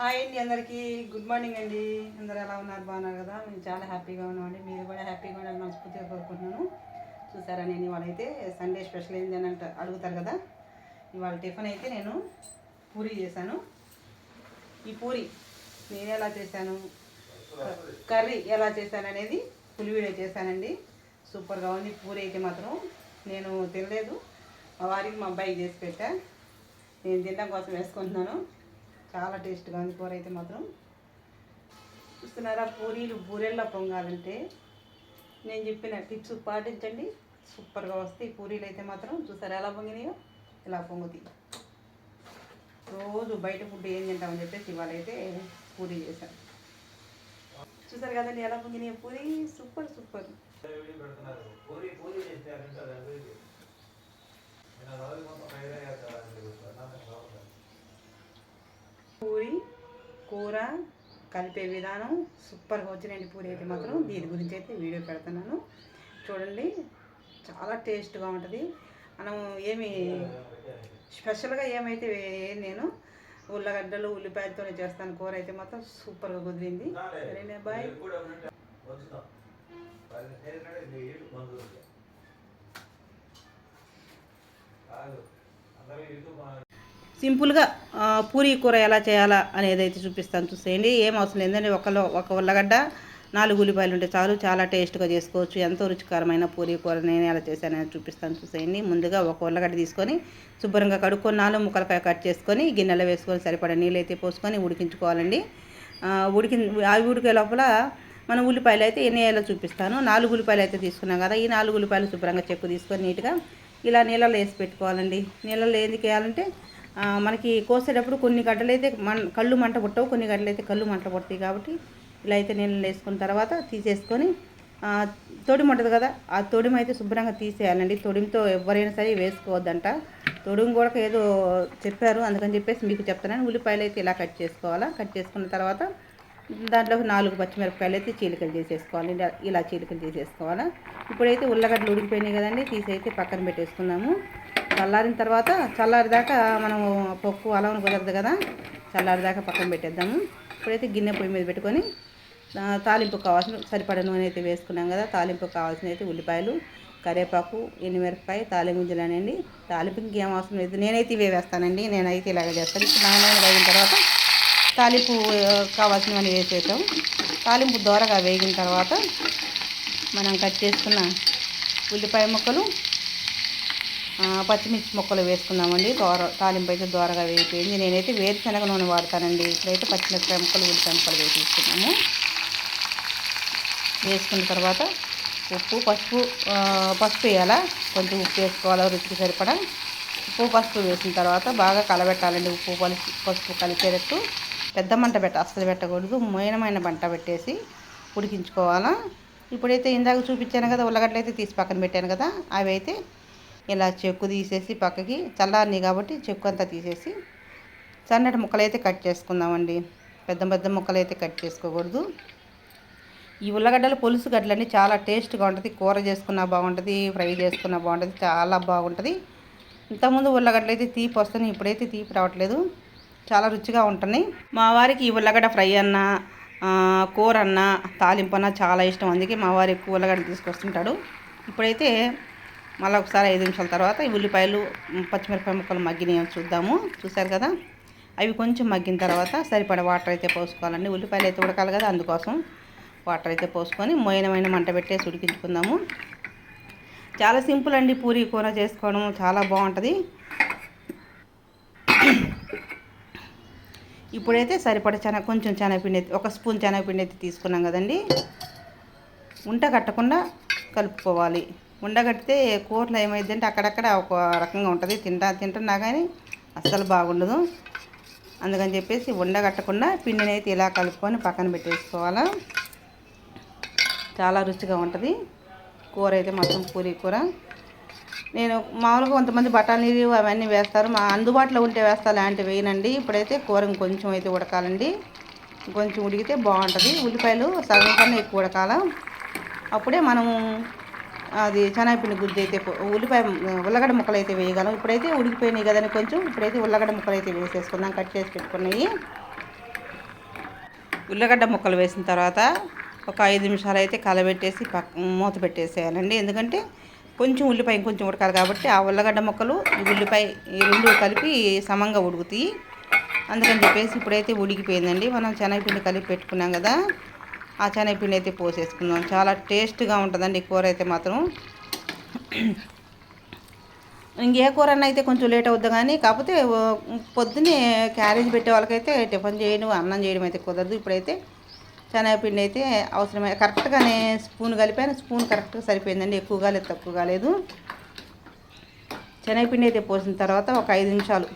Hi అండి అందరికీ. Good morning అండి. అందరూ ఎలా ఉన్నారు? బాగున్నారు కదా? మేము చాలా హ్యాపీగా ఉన్నామండి. మీరు కూడా హ్యాపీగా ఉండాలని మనస్ఫూర్తిగా కోరుకుంటున్నాను. చూసారా నేను ఇవాళ అయితే సండే స్పెషల్ ఏంటి అని అంట అడుగుతారు కదా? ఇవాళ టిఫిన్ అయితే నేను పూరి చేశాను. ఈ పూరి నేను ఎలా చేశాను? కర్రీ ఎలా చేశాను అనేది ఫుల్ వీడియో చేశానండి. సూపర్గా ఉంది. పూరి అయితే మాత్రం నేను తినలేదు. మా వారికి మా అబ్బాయికి చేసి పెట్టా. నేను తినడం కోసం వేసుకుంటున్నాను. చాలా టేస్ట్గా ఉంది కూర అయితే మాత్రం. చూస్తున్నారా? పూరీలు బూరెల్లో పొంగాలంటే నేను చెప్పిన టిప్స్ పాటించండి. సూపర్గా వస్తాయి పూరీలు అయితే మాత్రం. చూసారా ఎలా పొంగినాయో? ఇలా పొంగుతాయి. రోజు బయట ఫుడ్ ఏం తింటామని చెప్పేసి ఇవాళ అయితే పూరీ చేశాను. చూసారు కదండి ఎలా పొంగినాయి పూరి? Super super. పూరి పూరి చేశారంటే అది అభివృద్ధి నేను ఆ రోజు మొత్తం ఫ్రైడే చేస్తానండి పూరి కూర కలిపే విధానం సూపర్గా వచ్చినాయండి పూరి అయితే మాత్రం. దీని గురించి అయితే వీడియో పెడుతున్నాను. చూడండి చాలా టేస్ట్గా ఉంటుంది. మనం ఏమి స్పెషల్గా ఏమైతే నేను ఉల్లగడ్డలు ఉల్లిపాయలతోనే చేస్తాను. కూర అయితే మాత్రం సూపర్గా కుదిరింది. సరేనే బాయ్? అందరూ సింపుల్గా పూరి పూరీ కూర ఎలా చేయాలా అనేది అయితే చూపిస్తాను చూసేయండి. ఏం అవసరం లేదండి. ఒకలో ఒక ఉల్లగడ్డ నాలుగు ఉల్లిపాయలు ఉంటే చాలు. చాలా టేస్ట్గా చేసుకోవచ్చు. ఎంతో రుచికరమైన పూరీ కూర నేను ఎలా చేశానని చూపిస్తాను చూసేయండి. ముందుగా ఒక ఉల్లగడ్డ తీసుకొని శుభ్రంగా కడుక్కొని నాలుగు ముక్కలకాయ కట్ చేసుకొని గిన్నెలో వేసుకొని సరిపడా నీళ్ళు అయితే పోసుకొని ఉడికించుకోవాలండి. ఉడికి అవి ఉడికే లోపల మనం ఉల్లిపాయలు అయితే ఎన్ని వేయాలో చూపిస్తాను. నాలుగు ఉల్లిపాయలు అయితే తీసుకున్నాం కదా ఈ నాలుగు ఉల్లిపాయలు శుభ్రంగా చెక్కు తీసుకొని నీట్గా ఇలా నీళ్ళలో వేసి పెట్టుకోవాలండి. నీళ్ళలో ఎందుకు వేయాలంటే మనకి కోసేటప్పుడు కొన్ని గడ్డలు అయితే కళ్ళు మంట పుట్టవు కొన్ని గడ్డలు అయితే కళ్ళు మంట పుడతాయి కాబట్టి ఇలా అయితే నీళ్ళు వేసుకున్న తర్వాత తీసేసుకొని ఆ, తొడిమ ఉంటుంది కదా ఆ తొడిమ అయితే శుభ్రంగా తీసేయాలండి. తొడిమతో ఎవరైనా సరే వేసుకోవద్దంట. తొడిమ కూడా ఏదో చెప్పారు అందుకని చెప్పేసి మీకు చెప్తానని ఉల్లిపాయలు అయితే ఇలా కట్ చేసుకోవాలా? కట్ చేసుకున్న తర్వాత దాంట్లోకి నాలుగు పచ్చిమిరపకాయలు అయితే చీలికలు చేసేసుకోవాలి. ఇలా- ఇలా చీలికలు చేసేసుకోవాలా? ఇప్పుడైతే ఉల్లగడ్డలు ఉడికిపోయినాయి కదండి తీసి అయితే పక్కన పెట్టేసుకున్నాము చల్లారిన తర్వాత చల్లారిదాకా మనం పప్పు అలవని కుదరదు కదా చల్లారిదాకా పక్కన పెట్టేద్దాము. ఇప్పుడైతే గిన్నె పొయ్యి మీద పెట్టుకొని తాలింపు కావాల్సిన సరిపడ నూనె అయితే వేసుకున్నాం కదా తాలింపు కావాల్సిన అయితే ఉల్లిపాయలు కరివేపాకు ఎండుమిరపకాయ తాలింపు గింజలనండి తాలింపు ఇంకేం అవసరం లేదు. నేనైతే ఇవే వేస్తానండి. నేనైతే ఇలాగ చేస్తాను. ఇప్పుడు వేగిన తర్వాత తాలింపు కావాల్సినవన్నీ వేసేసాం తాలింపు దోరగా వేగిన తర్వాత మనం కట్ చేసుకున్న ఉల్లిపాయ ముక్కలు పచ్చిమిర్చి ముక్కలు వేసుకున్నామండి దోర తాలింపు అయితే దోరగా వేయిపోయింది నేనైతే వేరుశనగ నూనె వాడతానండి. ఇప్పుడైతే పచ్చిమిరపకాయ ముక్కలు ఉల్లిపాయ ముక్కలు వేసేసుకున్నాము వేసుకున్న తర్వాత ఉప్పు పసుపు పసుపు వేయాలా? కొంచెం ఉప్పు వేసుకోవాలా? రుచికి సరిపడా ఉప్పు పసుపు వేసిన తర్వాత బాగా కలబెట్టాలండి. ఉప్పు పలిసి పసుపు కలిపేటట్టు పెద్ద మంట పెట్ట అస్సలు పెట్టకూడదు. మైనమైన మంట పెట్టేసి ఉడికించుకోవాలా? ఇప్పుడైతే ఇందాక చూపించాను కదా ఉల్లగడ్డలు అయితే తీసి పక్కన పెట్టాను కదా అవి అయితే ఇలా చెక్కు తీసేసి పక్కకి చల్లారినాయి కాబట్టి చెక్కు అంతా తీసేసి సన్నటి ముక్కలైతే కట్ చేసుకుందామండి. పెద్ద పెద్ద ముక్కలు అయితే కట్ చేసుకోకూడదు. ఈ ఉల్లగడ్డలు పులుసు గడ్డలన్నీ చాలా టేస్ట్గా ఉంటుంది. కూర చేసుకున్నా బాగుంటుంది ఫ్రై చేసుకున్నా బాగుంటుంది చాలా బాగుంటుంది. ఇంతకుముందు ఉల్లగడ్డలు అయితే తీపి వస్తున్నాయి ఇప్పుడైతే తీపి రావట్లేదు. చాలా రుచిగా ఉంటున్నాయి. మా వారికి ఈ ఉల్లగడ్డ ఫ్రై అన్నా కూర అన్నా తాలింపు అన్నా చాలా ఇష్టం. అందుకే మా వారి ఎక్కువ ఉల్లగడ్డ తీసుకొస్తుంటాడు. ఇప్పుడైతే మళ్ళీ ఒకసారి ఐదు నిమిషాల తర్వాత ఈ ఉల్లిపాయలు మ్, పచ్చిమిరపకాయ ముక్కలు మగ్గినాయో చూద్దాము. చూసారు కదా? అవి కొంచెం మగ్గిన తర్వాత సరిపడ వాటర్ అయితే పోసుకోవాలండి. ఉల్లిపాయలు అయితే ఉడకాలి కదా అందుకోసం వాటర్ అయితే పోసుకొని మోయనమైన మంట పెట్టేసి ఉడికించుకుందాము. చాలా సింపుల్ అండి పూరి కూర చేసుకోవడం. చాలా బాగుంటుంది. ఇప్పుడైతే సరిపడ శనగ కొంచెం శనగపిండి అయితే ఒక స్పూన్ శనగపిండి అయితే తీసుకున్నాం కదండి. ఉంట కట్టకుండా కలుపుకోవాలి. ఉండగట్టితే కూరలో ఏమైందంటే అక్కడక్కడ ఒక రకంగా ఉంటుంది. తింటా తింటున్నా కానీ అస్సలు బాగుండదు. అందుకని చెప్పేసి ఉండగట్టకుండా పిండిని అయితే ఇలా కలుపుకొని పక్కన పెట్టేసుకోవాలా. చాలా రుచిగా ఉంటుంది. కూర అయితే మొత్తం పూరి కూర. నేను మామూలుగా కొంతమంది బఠానీలు అవన్నీ వేస్తారు. మా అందుబాటులో ఉంటే వేస్తా లాంటివి వేయనండి. ఇప్పుడైతే కూర ఇంకొంచెం అయితే ఉడకాలండి. కొంచెం ఉడికితే బాగుంటుంది. ఉల్లిపాయలు సగం కన్నా ఎక్కువ ఉడకాల. అప్పుడే మనము అది శనగపిండి గుజ్జు అయితే ఉల్లిపాయ ఉల్లగడ్డ ముక్కలు అయితే వేయగలం. ఇప్పుడైతే ఉడికిపోయినాయి కదని కొంచెం. ఇప్పుడైతే ఉల్లగడ్డ ముక్కలు అయితే వేసేసుకుందాం. కట్ చేసి పెట్టుకున్నాయి. ఉల్లగడ్డ ముక్కలు వేసిన తర్వాత ఒక ఐదు నిమిషాలు అయితే కలబెట్టేసి పక్క మూత పెట్టేసేయాలండి. ఎందుకంటే కొంచెం ఉల్లిపాయ కొంచెం ఉడకాలి కాబట్టి ఆ ఉల్లగడ్డ ముక్కలు ఉల్లిపాయ ఈ రెండు కలిపి సమంగా ఉడుకుతాయి. అందుకని చెప్పేసి ఇప్పుడైతే ఉడికిపోయిందండి. మనం శనగపిండి కలిపి పెట్టుకున్నాం కదా. ఆ శనగపిండి అయితే పోసేసుకుందాం. చాలా టేస్ట్గా ఉంటుందండి కూర అయితే మాత్రం. ఇంకే కూర అన్న అయితే కొంచెం లేట్ అవుద్ది కానీ కాకపోతే పొద్దున్నే క్యారేజ్ పెట్టే వాళ్ళకైతే టిఫిన్ చేయడం అన్నం చేయడం అయితే కుదరదు. ఇప్పుడైతే శనగపిండి అయితే అవసరమే. కరెక్ట్గానే స్పూన్ కలిపాను. స్పూన్ కరెక్ట్గా సరిపోయిందండి. ఎక్కువ కాలేదు తక్కువ కాలేదు శనగపిండి అయితే పోసిన తర్వాత ఒక ఐదు నిమిషాలు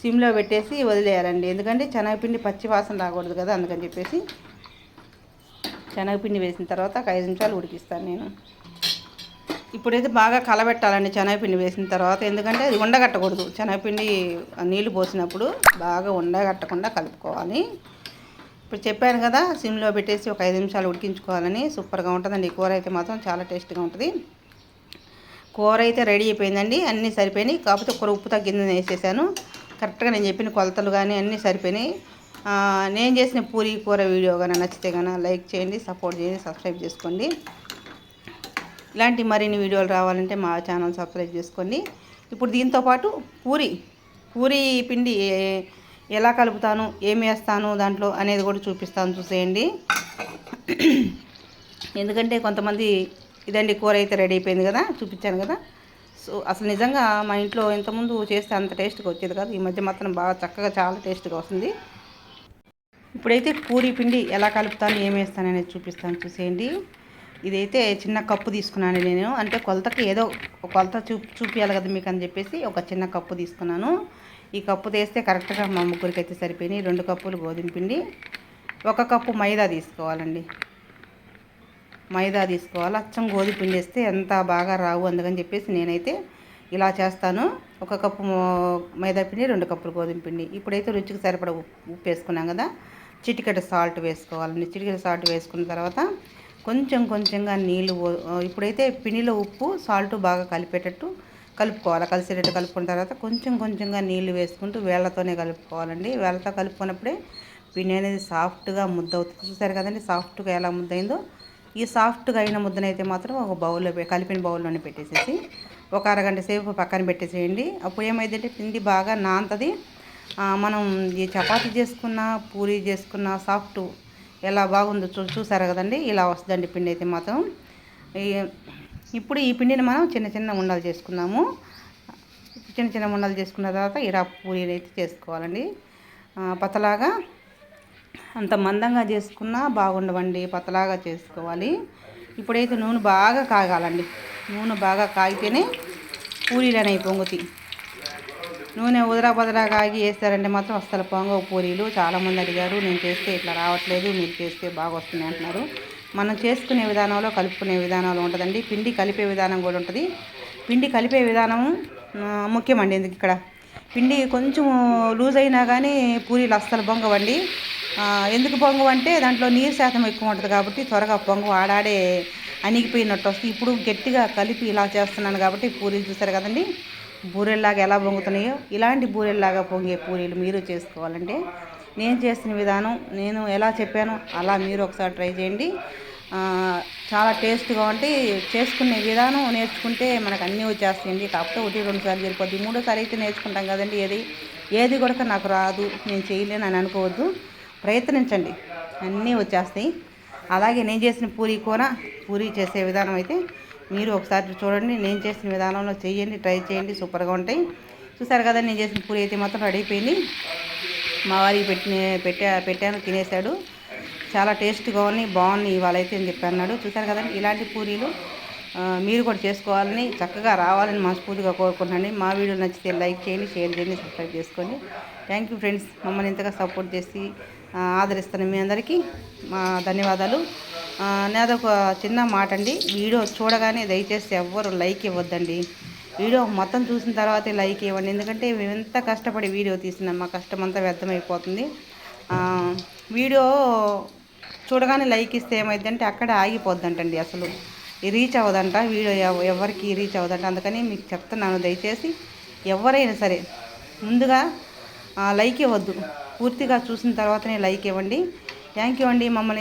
సిమ్లో పెట్టేసి వదిలేయాలండి. ఎందుకంటే శనగపిండి పచ్చి వాసన రాకూడదు కదా అందుకని చెప్పేసి శనగపిండి వేసిన తర్వాత ఒక ఐదు నిమిషాలు ఉడికిస్తాను నేను. ఇప్పుడైతే బాగా కలబెట్టాలండి శనగపిండి వేసిన తర్వాత. ఎందుకంటే అది ఉండగట్టకూడదు. శనగపిండి నీళ్ళు పోసినప్పుడు బాగా ఉండగట్టకుండా కలుపుకోవాలి. ఇప్పుడు చెప్పాను కదా సిమ్లో పెట్టేసి ఒక ఐదు నిమిషాలు ఉడికించుకోవాలని సూపర్గా ఉంటుందండి. ఈ కూర అయితే మాత్రం చాలా టేస్ట్గా ఉంటుంది. కూర అయితే రెడీ అయిపోయిందండి. అన్నీ సరిపోయినాయి. కాకపోతే కూర ఉప్పు తగ్గిందని వేసేసాను. కరెక్ట్గా నేను చెప్పిన కొలతలు కానీ అన్నీ సరిపోయినాయి. నేను చేసిన పూరి కూర వీడియో కానీ నచ్చితే కానీ లైక్ చేయండి సపోర్ట్ చేయండి సబ్స్క్రైబ్ చేసుకోండి. ఇలాంటి మరిన్ని వీడియోలు రావాలంటే మా ఛానల్ సబ్స్క్రైబ్ చేసుకోండి. ఇప్పుడు దీంతో పాటు పూరి పూరి పిండి ఎలా కలుపుతాను ఏమి వేస్తాను దాంట్లో అనేది కూడా చూపిస్తాను చూసేయండి. ఎందుకంటే కొంతమంది ఇదండి కూర అయితే రెడీ అయిపోయింది కదా చూపించాను కదా. సో అసలు నిజంగా మా ఇంట్లో ఇంతకుముందు చేస్తే అంత టేస్ట్గా వచ్చేది కాదు. ఈ మధ్య మాత్రం బాగా చక్కగా చాలా టేస్ట్గా వస్తుంది. ఇప్పుడైతే పూరి పిండి ఎలా కలుపుతాను ఏం వేస్తాను అనేది చూపిస్తాను చూసేయండి. ఇదైతే చిన్న కప్పు తీసుకున్నాను నేను. అంటే కొలతకి ఏదో ఒక కొలత చూ చూపించాలి కదా మీకు అని చెప్పేసి ఒక చిన్న కప్పు తీసుకున్నాను. ఈ కప్పు తీస్తే కరెక్ట్గా మా ముగ్గురికి అయితే సరిపోయినాయి. రెండు కప్పులు గోధుమ పిండి ఒక కప్పు మైదా తీసుకోవాలండి. మైదా తీసుకోవాలి. అచ్చం గోధుమ పిండి వేస్తే ఎంత బాగా రావు అందుకని చెప్పేసి నేనైతే ఇలా చేస్తాను. ఒక కప్పు మైదా పిండి రెండు కప్పులు గోధుమ పిండి. ఇప్పుడైతే రుచికి సరిపడ ఉప్పు ఉప్పు వేసుకున్నాం కదా. చిటికెట సాల్ట్ వేసుకోవాలండి చిటికెట సాల్ట్ వేసుకున్న తర్వాత కొంచెం కొంచెంగా నీళ్ళు ఇప్పుడైతే పినిలో ఉప్పు సాల్ట్ బాగా కలిపేటట్టు కలుపుకోవాలి. కలిసేటట్టు కలుపుకున్న తర్వాత కొంచెం కొంచెంగా నీళ్ళు వేసుకుంటూ వేళ్ళతోనే కలుపుకోవాలండి. వేళ్ళతో కలుపుకున్నప్పుడే పిండి అనేది సాఫ్ట్గా ముద్ద అవుతుంది చూసారు కదండి సాఫ్ట్గా ఎలా ముద్ద అయిందో ఈ సాఫ్ట్గా అయిన ముద్దనైతే మాత్రం ఒక బౌల్లో కలిపిన బౌల్లోనే పెట్టేసేసి ఒక అరగంట సేపు పక్కన పెట్టేసేయండి. అప్పుడు ఏమైందంటే పిండి బాగా నాంతది. మనం ఈ చపాతి చేసుకున్న పూరి చేసుకున్న సాఫ్ట్ ఎలా బాగుందో చూ చూసారు కదండి? ఇలా వస్తుందండి పిండి అయితే మాత్రం. ఇప్పుడు ఈ పిండిని మనం చిన్న చిన్న ఉండలు చేసుకున్నాము చిన్న చిన్న ఉండలు చేసుకున్న తర్వాత ఇలా పూరీలు అయితే చేసుకోవాలండి. పతలాగా అంత మందంగా చేసుకున్నా బాగుండవండి పతలాగా చేసుకోవాలి. ఇప్పుడైతే నూనె బాగా కాగాలండి. నూనె బాగా కాగితేనే పూరీలు అనేవి పొంగుతాయి. నూనె ఉదరా బదరా కాగి వేస్తారంటే మాత్రం అస్సలు పొంగ పూరీలు చాలామంది అడిగారు. నేను చేస్తే ఇట్లా రావట్లేదు మీరు చేస్తే బాగా వస్తున్నాయి అంటున్నారు. మనం చేసుకునే విధానంలో కలుపుకునే విధానంలో ఉంటుందండి. పిండి కలిపే విధానం కూడా ఉంటుంది. పిండి కలిపే విధానం ముఖ్యమండి ఎందుకు ఇక్కడ? పిండి కొంచెం లూజ్ అయినా కానీ పూరీలు అస్సలు పొంగవండి. ఎందుకు పొంగవు అంటే దాంట్లో నీరు శాతం ఎక్కువ ఉంటుంది కాబట్టి త్వరగా పొంగవు ఆడాడే అణిగిపోయినట్టు వస్తుంది. ఇప్పుడు గట్టిగా కలిపి ఇలా చేస్తున్నాను కాబట్టి పూరీలు చూసారు కదండి. బూరెల్లాగా ఎలా పొంగుతున్నాయో ఇలాంటి బూరెల్లాగా పొంగే పూరీలు మీరు చేసుకోవాలంటే నేను చేసిన విధానం నేను ఎలా చెప్పానో అలా మీరు ఒకసారి ట్రై చేయండి. చాలా టేస్ట్గా ఉంటే చేసుకునే విధానం నేర్చుకుంటే మనకు అన్నీ వచ్చేస్తాయండి. కాకపోతే ఒకటి రెండు సార్లు సరిపోద్ది. మూడోసారి అయితే నేర్చుకుంటాం కదండి ఏది? ఏది కూడా నాకు రాదు. నేను చేయలేను అని అనుకోవద్దు. ప్రయత్నించండి. అన్నీ వచ్చేస్తాయి. అలాగే నేను చేసిన పూరీ కూర పూరీ చేసే విధానం అయితే మీరు ఒకసారి చూడండి నేను చేసిన విధానంలో చేయండి ట్రై చేయండి సూపర్గా ఉంటాయి. చూసారు కదా నేను చేసిన పూరి అయితే మొత్తం రెడీ అయిపోయింది. మా వారికి పెట్టిన పెట్టా పెట్టాను తినేశాడు. చాలా టేస్ట్గా ఉన్నాయి బాగున్నాయి ఇవాళ అయితే అని చెప్పి అన్నాడు. చూసారు కదండి ఇలాంటి పూరీలు మీరు కూడా చేసుకోవాలని చక్కగా రావాలని మనస్ఫూర్తిగా కోరుకుంటున్నాను. మా వీడియో నచ్చితే లైక్ చేయండి షేర్ చేయండి సబ్స్క్రైబ్ చేసుకోండి. థ్యాంక్ యూ ఫ్రెండ్స్ మమ్మల్ని ఇంతగా సపోర్ట్ చేసి ఆదరిస్తాను ఆదరిస్తున్న మీ అందరికీ మా ధన్యవాదాలు. నాదొక చిన్న మాట అండి వీడియో చూడగానే దయచేసి ఎవ్వరు లైక్ ఇవ్వద్దండి. వీడియో మొత్తం చూసిన తర్వాతే లైక్ ఇవ్వండి. ఎందుకంటే మేము ఎంత కష్టపడి వీడియో తీసినాం మా కష్టం అంతా వ్యర్థమైపోతుంది వీడియో చూడగానే లైక్ ఇస్తే ఏమైందంటే అక్కడ ఆగిపోద్దంటండి అసలు. రీచ్ అవ్వదంట. వీడియో ఎవరికి రీచ్ అవ్వదంట. అందుకని మీకు చెప్తున్నాను దయచేసి. ఎవరైనా సరే ముందుగా లైక్ ఇవ్వద్దు. పూర్తిగా చూసిన తర్వాతనే లైక్ ఇవ్వండి. థ్యాంక్ యూ అండి. మమ్మల్ని